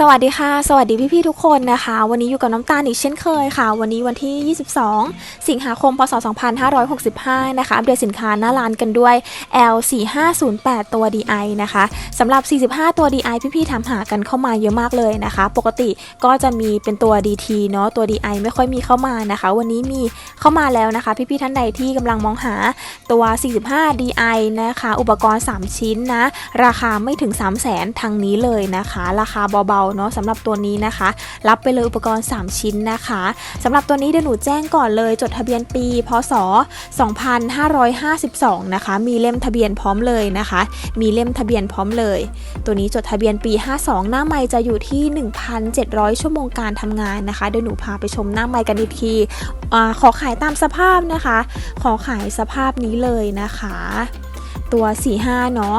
สวัสดีค่ะ สวัสดีพี่ๆทุกคนนะคะ วันนี้อยู่กับน้ำตาลอีกเช่นเคยค่ะ วันนี้วันที่ 22 สิงหาคม พศ 2565 นะคะ อัปเดตสินค้าหน้าร้านกันด้วย L4508 ตัว DI นะคะสำหรับ 45 ตัว DI พี่ๆถามหากันเข้ามาเยอะมากเลยนะคะ ปกติก็จะมีเป็นตัว DT เนาะตัว DI ไม่ค่อยมีเข้ามานะคะ วันนี้มีเข้ามาแล้วนะคะ พี่ๆท่านใดที่กำลังมองหาตัว 45 DI นะคะ อุปกรณ์ 3 ชิ้นนะ ราคาไม่ถึง 3 0 0 0 0 0ทางนี้เลยนะคะ ราคาเบาเนาะสำหรับตัวนี้นะคะ รับไปเลยอุปกรณ์ 3 ชิ้นนะคะสำหรับตัวนี้เดี๋ยวหนูแจ้งก่อนเลย จดทะเบียนปี พศ 2552 นะคะ มีเล่มทะเบียนพร้อมเลยนะคะ มีเล่มทะเบียนพร้อมเลย ตัวนี้จดทะเบียนปี 52 หน้าไม่จะอยู่ที่ 1,700 ชั่วโมงการทำงานนะคะเดี๋ยวหนูพาไปชมหน้าไม่กันอีกทีขอขายตามสภาพนะคะ ขอขายสภาพนี้เลยนะคะ ตัว 45 เนาะ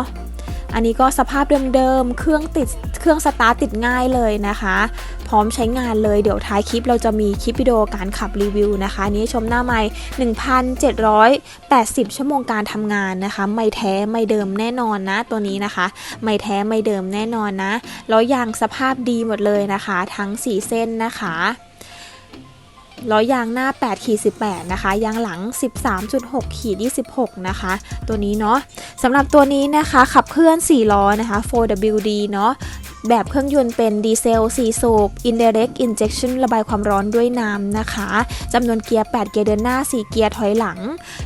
อันนี้ก็สภาพเดิมๆ เครื่องติดเครื่องสตาร์ทติดง่ายเลยนะคะ พร้อมใช้งานเลยเดี๋ยวท้ายคลิปเราจะมีคลิปวิดีโอการขับรีวิวนะคะนนี้ชมหน้าไม่1,780 ชั่วโมงการทำงานนะคะ ไม่แท้ไม่เดิมแน่นอนนะตัวนี้นะคะ ไม่แท้ไม่เดิมแน่นอนนะล้อยางสภาพดีหมดเลยนะคะ ทั้ง 4 เส้นนะคะ ล้อยางหน้า8ขีด18 นะคะ ยางหลัง 13.6ขีด26 นะคะ ตัวนี้เนาะสำหรับตัวนี้นะคะ ขับเคลื่อน 4 ล้อนะคะ 4WD เนาะ แบบเครื่องยนต์เป็นดีเซล 4 สูบ indirect injection ระบายความร้อนด้วยน้ำนะคะจำนวนเกียร์ 8 เกียร์เดินหน้า 4 เกียร์ถอยหลัง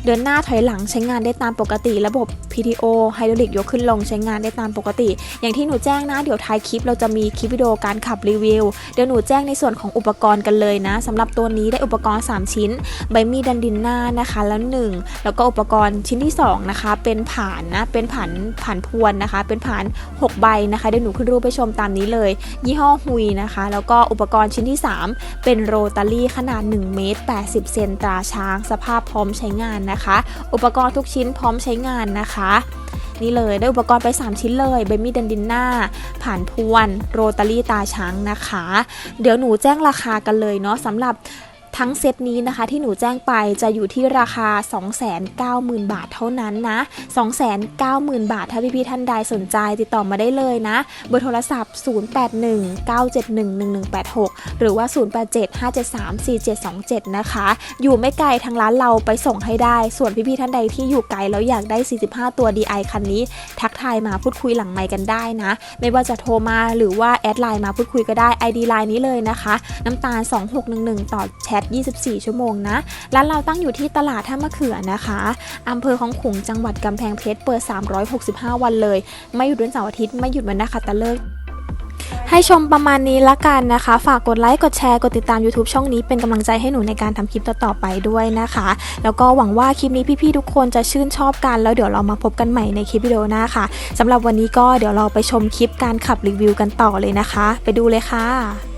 เดินหน้าถอยหลังใช้งานได้ตามปกติ ระบบ PTO ไฮดรอลิกยกขึ้นลงใช้งานได้ตามปกติ อย่างที่หนูแจ้งนะ เดี๋ยวท้ายคลิปเราจะมีคลิปวิดีโอการขับรีวิว เดี๋ยวหนูแจ้งในส่วนของอุปกรณ์กันเลยนะสำหรับตัวนี้ได้อุปกรณ์ 3 ชิ้น ใบมีดดันดินหน้านะคะ แล้ว 1 แล้วก็อุปกรณ์ชิ้นที่ 2 นะคะ เป็นผ่านนะ เป็นผ่านผ่านพวนนะคะ เป็นผ่าน 6 ใบนะคะ เดี๋ยวหนูขึ้นรูปไปชมตามนี้เลย ยี่ห้อฮุยนะคะ แล้วก็อุปกรณ์ชิ้นที่ 3 เป็นโรตารี่ขนาด1เมตร80 เซนตราช้าง สภาพพร้อมใช้งานนะคะ อุปกรณ์ทุกชิ้นพร้อมใช้งานนะคะนี่เลยได้อุปกรณ์ไป 3 ชิ้นเลยเบมี่ดันดินหน้าผ่านพวน โรตารี่ตาช้างนะคะ เดี๋ยวหนูแจ้งราคากันเลยเนาะสำหรับ ทั้งเซตนี้นะคะที่หนูแจ้งไปจะอยู่ที่ราคา 290,000 บาทเท่านั้นนะ 290,000 บาท ถ้าพี่ๆท่านใดสนใจติดต่อมาได้เลยนะ เบอร์โทรศัพท์ 0819711186 หรือว่า 0875734727 นะคะ อยู่ไม่ไกลทางร้านเราไปส่งให้ได้ ส่วนพี่ๆท่านใดที่อยู่ไกลแล้วอยากได้ 45 ตัว DI คันนี้ ทักทายมาพูดคุยหลังไมค์กันได้นะ ไม่ว่าจะโทรมาหรือว่าแอดไลน์มาพูดคุยก็ได้ ID ไลน์นี้เลยนะคะ น้ำตาล 2611 ต่อแชท24 ชั่วโมงนะ ร้านเราตั้งอยู่ที่ตลาดท่ามะเขือนะคะอำเภอของขุงจังหวัดกำแพงเพชรเปิด 365 วันเลย ไม่หยุดวันเสาร์อาทิตย์ไม่หยุดวันนะคะตะเลิกให้ชมประมาณนี้ละกันนะคะ ฝากกดไลค์ กดแชร์ กดติดตาม YouTube ช่องนี้เป็นกำลังใจให้หนูในการทำคลิปต่อๆไปด้วยนะคะ แล้วก็หวังว่าคลิปนี้พี่ๆทุกคนจะชื่นชอบกัน แล้วเดี๋ยวเรามาพบกันใหม่ในคลิปวิดีโอหน้าค่ะสำหรับวันนี้ก็เดี๋ยวเราไปชมคลิปการขับรีวิวกันต่อเลยนะคะ ไปดูเลยค่ะ